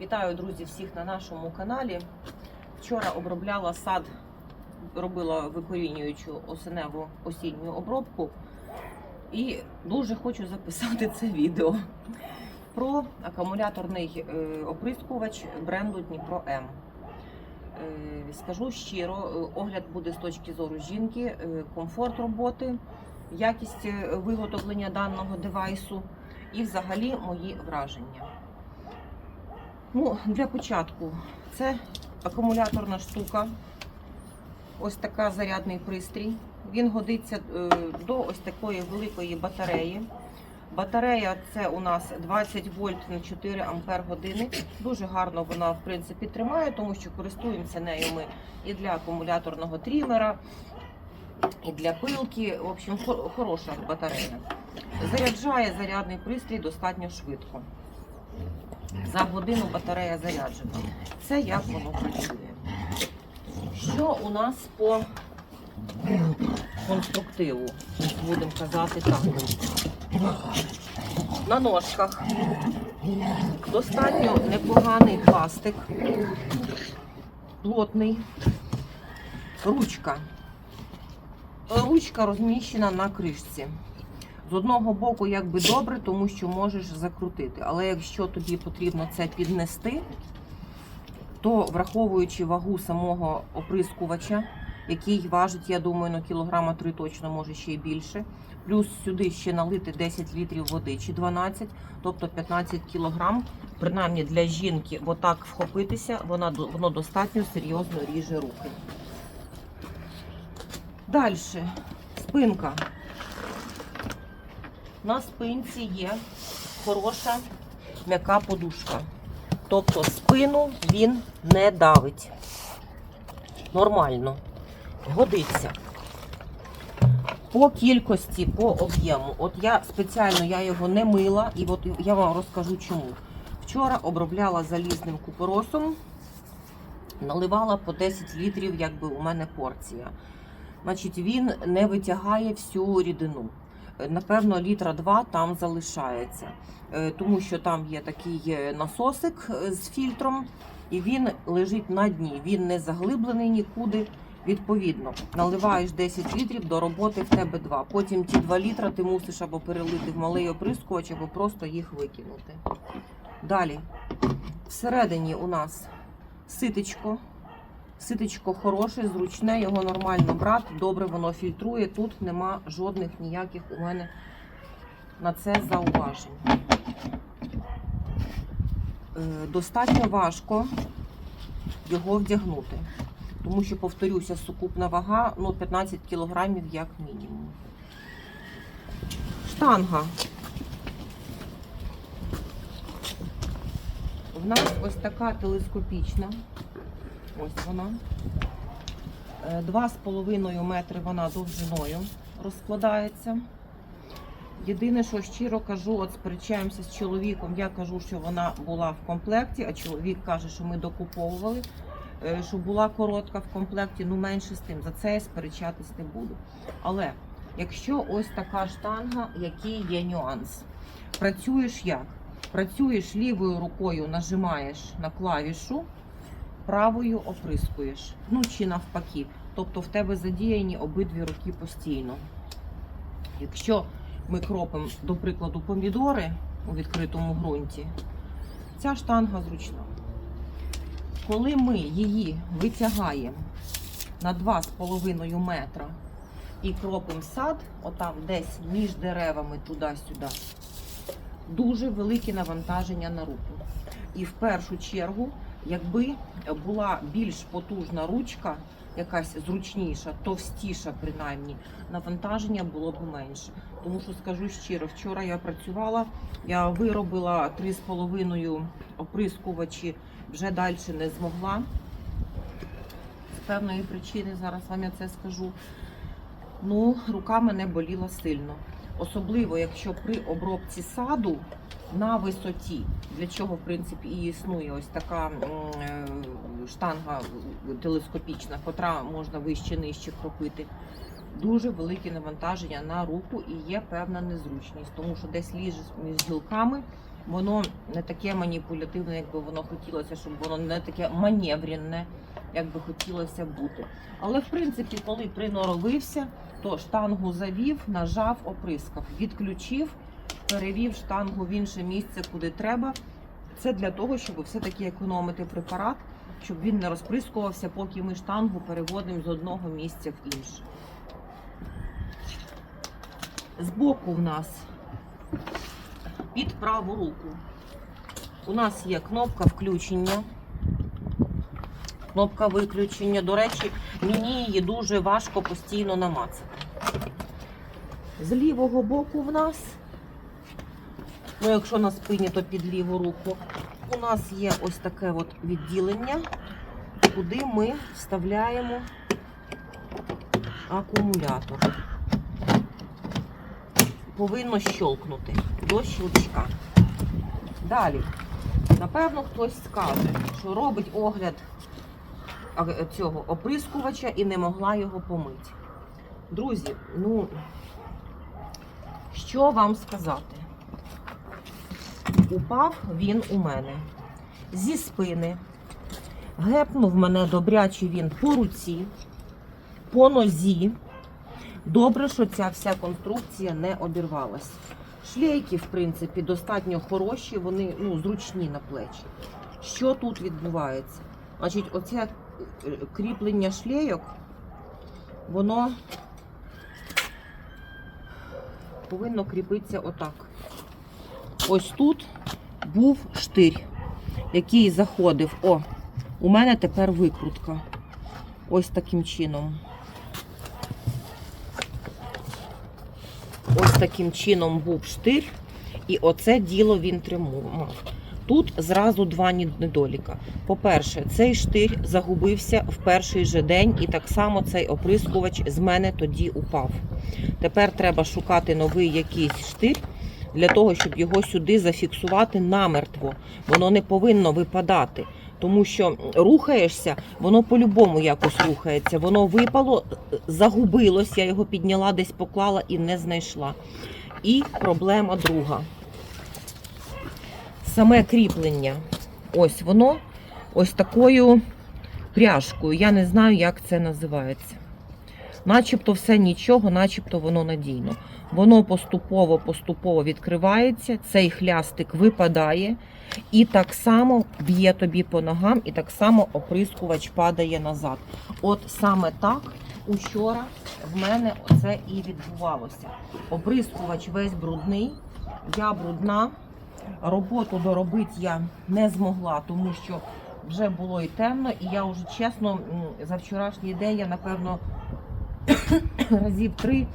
Вітаю, друзі, всіх на нашому каналі. Вчора обробляла сад, робила викорінюючу осеневу осінню обробку. І дуже хочу записати це відео про акумуляторний е, оприскувач бренду Дніпро М. Е, Скажу щиро, е, огляд буде з точки зору жінки, комфорт роботи, якість виготовлення даного девайсу і взагалі мої враження. Ну, для початку це акумуляторна штука. Ось така зарядний пристрій. Він годиться е, до ось такої великої батареї. Батарея це у нас 20 вольт на 4 ампер години. Дуже гарно вона в принципі тримає, тому що користуємося нею ми і для акумуляторного трімера, і для пилки. В общем, хороша батарея. Заряджає зарядний пристрій достатньо швидко. За годину батарея заряджена. Це як воно працює. Що у нас по конструктиву? Будемо казати так. На ножках достатньо непоганий пластик, плотний, ручка. Ручка розміщена на кришці. З одного боку, якби добре, тому що можеш закрутити. Але якщо тобі потрібно це піднести, то враховуючи вагу самого оприскувача, який важить, я думаю, на кілограма 3 точно, може ще й більше. Плюс сюди ще налити 10 літрів води чи 12, тобто 15 кілограм. Принаймні для жінки отак вхопитися, вона, воно достатньо серйозно ріже руки. Далі, спинка. На спинці є хороша м'яка подушка. Тобто спину він не давить. Нормально. Годиться. По кількості, по об'єму. От я спеціально я його не мила, і от я вам розкажу чому. Вчора обробляла залізним купоросом, наливала по 10 літрів, якби у мене порція. Значить, він не витягає всю рідину. Напевно, літра два там залишається, Е, тому що там є такий е, насосик е, з фільтром, і він лежить на дні. Він не заглиблений нікуди. Відповідно, наливаєш 10 літрів, до роботи в тебе два. Потім ті 2 літра ти мусиш або перелити в малий оприскувач, або просто їх викинути. Далі, всередині у нас ситечко. Ситечко хороше, зручне, його нормально брати, добре воно фільтрує. Тут нема жодних ніяких у мене на це зауважень. Е, Достатньо важко його вдягнути, тому що, повторюся, сукупна вага ну, 15 кілограмів як мінімум. Штанга. В нас ось така телескопічна. Ось вона. Е, Два з половиною метри вона довжиною розкладається. Єдине, що щиро кажу, от сперечаємося з чоловіком. Я кажу, що вона була в комплекті, а чоловік каже, що ми докуповували, е, що була коротка в комплекті, ну менше з тим. За це я сперечатись не буду. Але якщо ось така штанга, який є нюанс? Працюєш як? Працюєш лівою рукою, нажимаєш на клавішу, правою оприскуєш. Ну чи навпаки. Тобто в тебе задіяні обидві руки постійно. Якщо ми кропимо, до прикладу, помідори у відкритому ґрунті, ця штанга зручна. Коли ми її витягаємо на 2,5 метра і кропимо сад, отам десь між деревами туди-сюди, дуже велике навантаження на руку. І в першу чергу, якби була більш потужна ручка, якась зручніша, товстіша, принаймні, навантаження було б менше. Тому що скажу щиро, вчора я працювала, я виробила 3,5 оприскувачі, вже далі не змогла. З певної причини, зараз вам я це скажу. Ну, рука мене боліла сильно. Особливо, якщо при обробці саду на висоті, для чого в принципі і існує ось така е, штанга телескопічна, котра можна вище нижче кропити. Дуже велике навантаження на руку і є певна незручність, тому що десь ліжеш між гілками, воно не таке маніпулятивне, як би воно хотілося, щоб воно не таке маневренне, як би хотілося бути. Але в принципі, коли приноровився, то штангу завів, нажав, оприскав, відключив, перевів штангу в інше місце, куди треба. Це для того, щоб все-таки економити препарат, щоб він не розприскувався, поки ми штангу переводимо з одного місця в інше. Збоку в нас під праву руку у нас є кнопка включення, кнопка виключення. До речі, мені її дуже важко постійно намацати. З лівого боку в нас, ну якщо на спині, то під ліву руку, у нас є ось таке от відділення, куди ми вставляємо акумулятор. Повинно щелкнути до щелчка. Далі, напевно, хтось скаже, що робить огляд цього оприскувача і не могла його помити. Друзі, ну що вам сказати? Упав він у мене зі спини, гепнув мене добряче він по руці, по нозі. Добре, що ця вся конструкція не обірвалась. Шлейки, в принципі, достатньо хороші, вони ну, зручні на плечі. Що тут відбувається? Значить, оце е, кріплення шлейок, воно повинно кріпитися отак. Ось тут був штир, який заходив. О, у мене тепер викрутка. Ось таким чином. Ось таким чином був штир, і оце діло він тримав. Тут зразу два недоліка. По-перше, цей штир загубився в перший же день, і так само цей оприскувач з мене тоді упав. Тепер треба шукати новий якийсь штир для того, щоб його сюди зафіксувати намертво. Воно не повинно випадати. Тому що рухаєшся, воно по-любому якось рухається. Воно випало, загубилось, я його підняла, десь поклала і не знайшла. І проблема друга. Саме кріплення. Ось воно ось такою пряжкою. Я не знаю, як це називається. Начебто все нічого, начебто воно надійно. Воно поступово-поступово відкривається, цей хлястик випадає, і так само б'є тобі по ногам, і так само оприскувач падає назад. От саме так учора в мене оце і відбувалося. Оприскувач весь брудний, я брудна. Роботу доробити я не змогла, тому що вже було і темно, і я вже чесно за вчорашній день я напевно разів три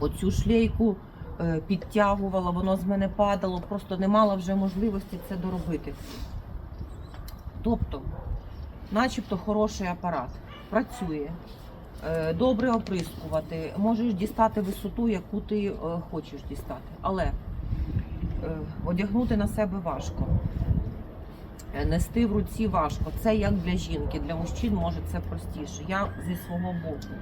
оцю шлейку е, підтягувала, воно з мене падало, просто не мала вже можливості це доробити. Тобто, начебто хороший апарат, працює, е, добре оприскувати, можеш дістати висоту, яку ти е, хочеш дістати. Але одягнути на себе важко. Нести в руці важко. Це як для жінки, для мужчин може це простіше. Я зі свого боку.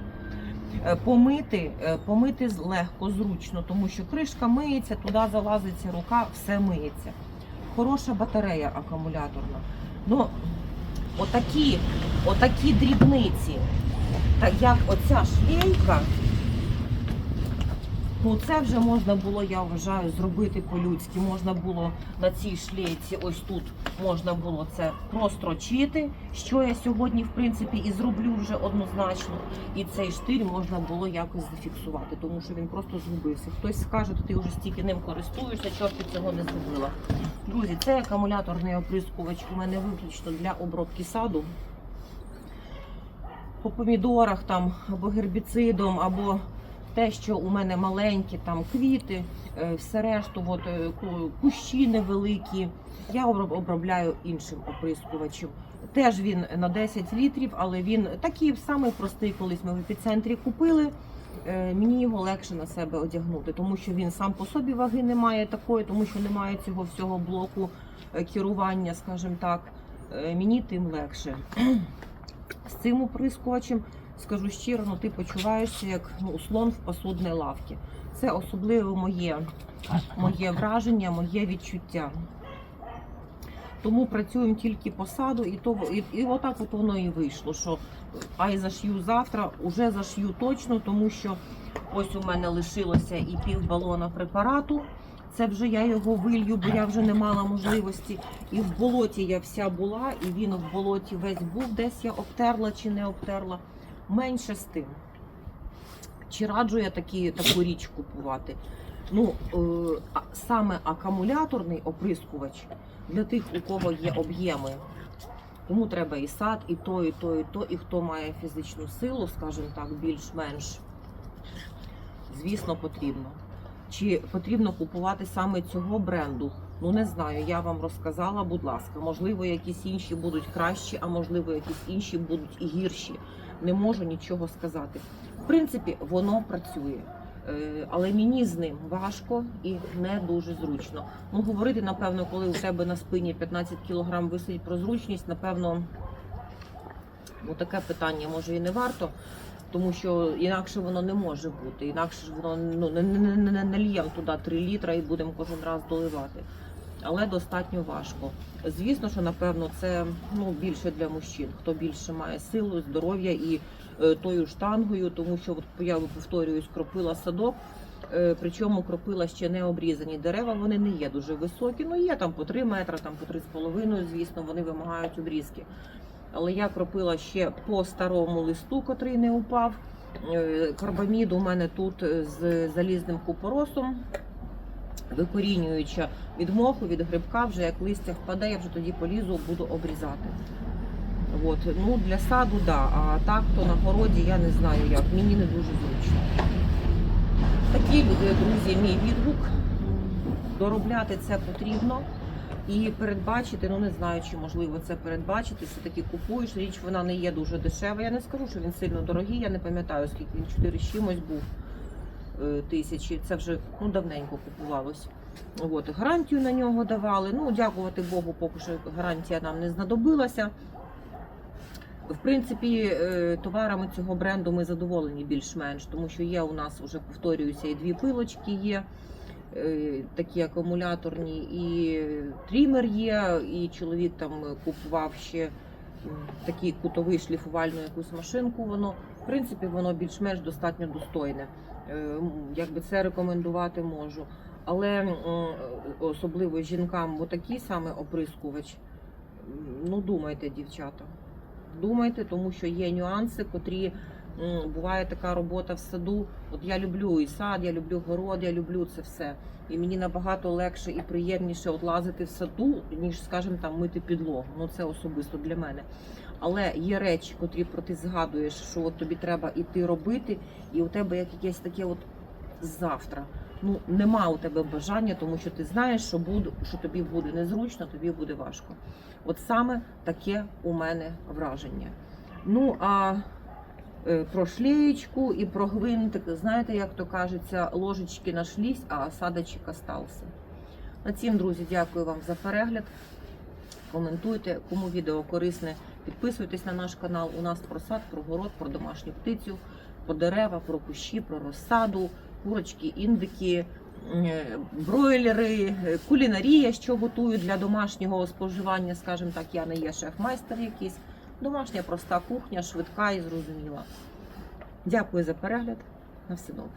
Е, Помити, е, помити легко, зручно, тому що кришка миється, туди залазиться рука, все миється. Хороша батарея акумуляторна. Ну, отакі, отакі дрібниці, так як оця шлейка, ну це вже можна було, я вважаю, зробити по-людськи. Можна було на цій шлейці, ось тут можна було це прострочити, що я сьогодні, в принципі, і зроблю вже однозначно. І цей штир можна було якось зафіксувати, тому що він просто згубився. Хтось скаже, ти вже стільки ним користуєшся, чого ти цього не зробила. Друзі, цей акумуляторний оприскувач у мене виключно для обробки саду. По помідорах там або гербіцидом, або те, що у мене маленькі там квіти, е, все решту, от, е, кущі невеликі. Я обробляю іншим оприскувачем. Теж він на 10 літрів, але він такий самий простий, колись ми в епіцентрі купили. Е, Мені його легше на себе одягнути, тому що він сам по собі ваги не має такої, тому що немає цього всього блоку керування, скажімо так. Мені тим легше. З цим оприскувачем, скажу щиро, ну ти почуваєшся як ну, слон в посудній лавці. це особливо моє, моє враження, моє відчуття. Тому працюємо тільки по саду, і то і, і отак от воно і вийшло. Що ай зашью завтра, уже зашью точно, тому що ось у мене лишилося і пів балона препарату. Це вже я його вилью, бо я вже не мала можливості. І в болоті я вся була, і він в болоті весь був. Десь я обтерла чи не обтерла. Менше з тим. Чи раджу я такі, таку річ купувати? Ну, е, саме акумуляторний оприскувач для тих, у кого є об'єми. Тому треба і сад, і то, і то, і то, і хто має фізичну силу, скажімо так, більш-менш, звісно, потрібно. Чи потрібно купувати саме цього бренду? Ну не знаю. Я вам розказала, будь ласка. Можливо, якісь інші будуть кращі, а можливо, якісь інші будуть і гірші. Не можу нічого сказати. В принципі, воно працює. Е, Але мені з ним важко і не дуже зручно. Ну, говорити, напевно, коли у тебе на спині 15 кг висить про зручність, напевно, ну таке питання може і не варто, тому що інакше воно не може бути. Інакше ж воно ну, не, не, не, не нальємо туди 3 літра і будемо кожен раз доливати. Але достатньо важко. Звісно, що напевно це ну більше для мужчин, хто більше має силу, здоров'я і е, тою штангою, тому що от я повторююсь, кропила садок. Е, Причому кропила ще не обрізані дерева, вони не є дуже високі. Ну є там по 3 метри, там по 3,5, звісно, вони вимагають обрізки. Але я кропила ще по старому листу, котрий не упав. Е, Карбамід у мене тут е, з залізним купоросом, викорінююча від моху, від грибка, вже як листя впаде, я вже тоді полізу, буду обрізати. От. Ну, для саду, да. А так то на городі я не знаю як. Мені не дуже зручно. Такий, е, друзі, мій відгук. Доробляти це потрібно. І передбачити, ну не знаю, чи можливо це передбачити. Все таки купуєш. Річ вона не є дуже дешева. Я не скажу, що він сильно дорогий. Я не пам'ятаю, скільки він 4 з чимось був тисячі. Це вже ну давненько купувалось. От гарантію на нього давали. Ну, дякувати Богу, поки що гарантія нам не знадобилася. В принципі, е, товарами цього бренду ми задоволені більш-менш, тому що є у нас вже повторююся, і дві пилочки є, е, такі акумуляторні, і трімер є, і чоловік там купував ще такий кутовий шліфувальну якусь машинку. Воно в принципі воно більш-менш достатньо достойне. Е, Якби це рекомендувати можу. Але особливо жінкам, бо такий саме оприскувач. Ну думайте, дівчата. Думайте, тому що є нюанси, котрі буває така робота в саду. От я люблю і сад, я люблю город, я люблю це все. І мені набагато легше і приємніше от лазити в саду, ніж, скажімо, там мити підлогу. Ну це особисто для мене. Але є речі, котрі про ти згадуєш, що от тобі треба іти робити, і у тебе як якесь таке от завтра. Ну нема у тебе бажання, тому що ти знаєш, що буде, що тобі буде незручно, тобі буде важко. От саме таке у мене враження. Ну а про шлеєчку і про гвинтик, знаєте, як то кажеться, ложечки нашлись, а осадочок остався. На цім, друзі, дякую вам за перегляд. Коментуйте, кому відео корисне, підписуйтесь на наш канал. У нас про сад, про город, про домашню птицю, про дерева, про кущі, про розсаду, курочки, індики, е, бройлери, е, кулінарія, що готую для домашнього споживання, скажімо так, я не є шеф-майстер якийсь. Домашня проста кухня, швидка і зрозуміла. Дякую за перегляд. На все добре.